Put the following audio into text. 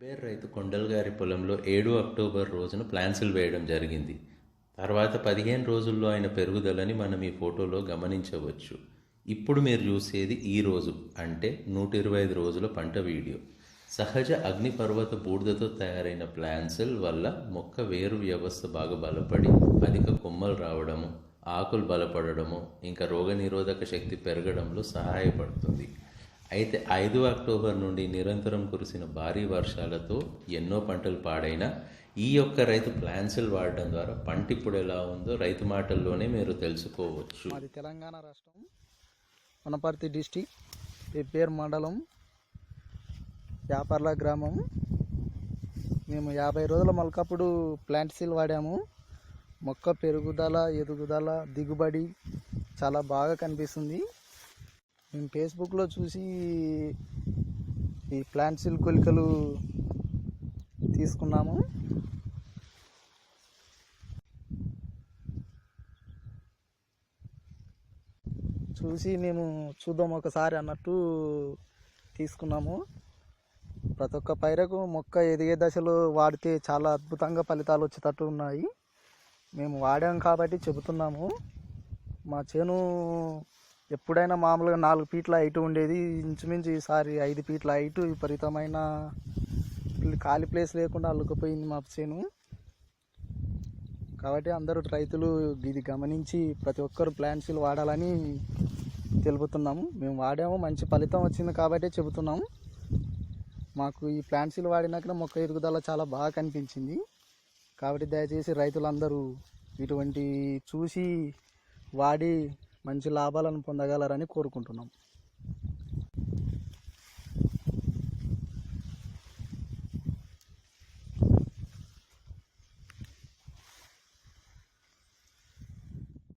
Bear రైతు కొండల్ గారి పొలంలో ఏడు అక్టోబర్ రోజున ప్లాన్సులు వేయడం జరిగింది. తర్వాత పదిహేను రోజుల్లో ఆయన పెరుగుదలని మనం ఈ ఫోటోలో గమనించవచ్చు. ఇప్పుడు మీరు చూసేది ఈ రోజు అంటే నూట ఇరవై ఐదు రోజుల పంట వీడియో. సహజ అగ్నిపర్వత బూడిదతో తయారైన ప్లాన్సెల్ వల్ల మొక్క వేరు వ్యవస్థ బాగా బలపడి అధిక కొమ్మలు రావడము ఆకులు బలపడడము ఇంకా రోగనిరోధక శక్తి పెరగడంలో సహాయపడుతుంది. అయితే ఐదు అక్టోబర్ నుండి నిరంతరం కురిసిన భారీ వర్షాలతో ఎన్నో పంటలు పాడైనా ఈ యొక్క రైతు ప్లాన్సిల్ వాడడం ద్వారా పంట ఇప్పుడు ఎలా ఉందో రైతు మాటల్లోనే మీరు తెలుసుకోవచ్చు. మాది తెలంగాణ రాష్ట్రం వనపర్తి డిస్టిక్. పేరు మండలం వ్యాపార్ల గ్రామం. మేము యాభై రోజుల మొలకప్పుడు ప్లాంట్ సీల్ వాడాము. మొక్క పెరుగుదల ఎదుగుదల దిగుబడి చాలా బాగా కనిపిస్తుంది. మేము ఫేస్బుక్లో చూసి ఈ ప్లాంట్ కొలికలు తీసుకున్నాము. చూసి మేము చూద్దాం ఒకసారి అన్నట్టు తీసుకున్నాము. ప్రతి ఒక్క పైరకు మొక్క ఎదిగే దశలో వాడితే చాలా అద్భుతంగా ఫలితాలు వచ్చేటట్టు ఉన్నాయి. మేము వాడాం కాబట్టి చెబుతున్నాము. మా చేను ఎప్పుడైనా మామూలుగా నాలుగు ఫీట్ల హైట్ ఉండేది. ఇంచుమించు ఈసారి ఐదు ఫీట్ల హైట్. విపరీతమైన ఖాళీ ప్లేస్ లేకుండా అల్లుకుపోయింది మా చేను. కాబట్టి అందరూ రైతులు ఇది గమనించి ప్రతి ఒక్కరు ప్లాంట్స్లు వాడాలని తెలుపుతున్నాము. మేము వాడాము మంచి ఫలితం వచ్చింది కాబట్టి చెబుతున్నాము. మాకు ఈ ప్లాంట్స్లు వాడినాక మొక్క ఎదుగుదల చాలా బాగా కనిపించింది. కాబట్టి దయచేసి రైతులందరూ ఇటువంటి చూసి వాడి మంచి లాభాలను పొందగలరని కోరుకుంటున్నాం.